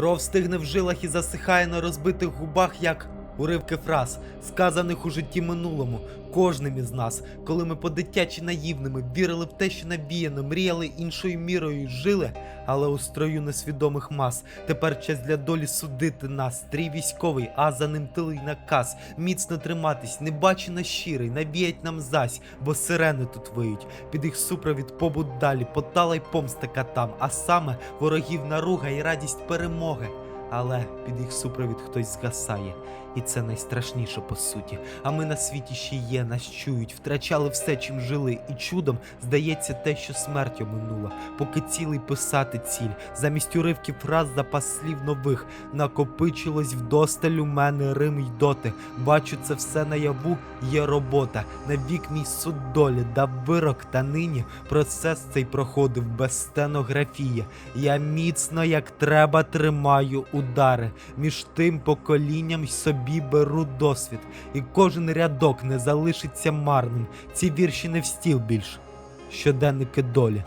Кров стигне в жилах і засихає на розбитих губах, як уривки фраз, сказаних у житті минулому, кожним із нас, коли ми по-дитячі наївними вірили в те, що навіяно, мріяли іншою мірою, жили, але у строю несвідомих мас. Тепер час для долі судити нас. Стрій військовий, а за ним тилий наказ. Міцно триматись, небачено щирий, навіять нам зась, бо сирени тут виють. Під їх супровід побут далі, потала й помста катам, а саме ворогів наруга і радість перемоги. Але під їх супровід хтось згасає, і це найстрашніше по суті. А ми на світі ще є, нас чують, втрачали все, чим жили, і чудом здається те, що смерть оминула, поки цілий писати ціль. Замість уривків фраз запас слів нових накопичилось вдосталь у мене Рим й доти. Бачу це все наяву, є робота. Навік мій суд долі дав вирок, та нині процес цей проходив без стенографії. Я міцно, як треба, тримаю удари. Між тим поколінням й собі беру досвід, і кожен рядок не залишиться марним. Ці вірші не в стіл більш. Щоденники долі.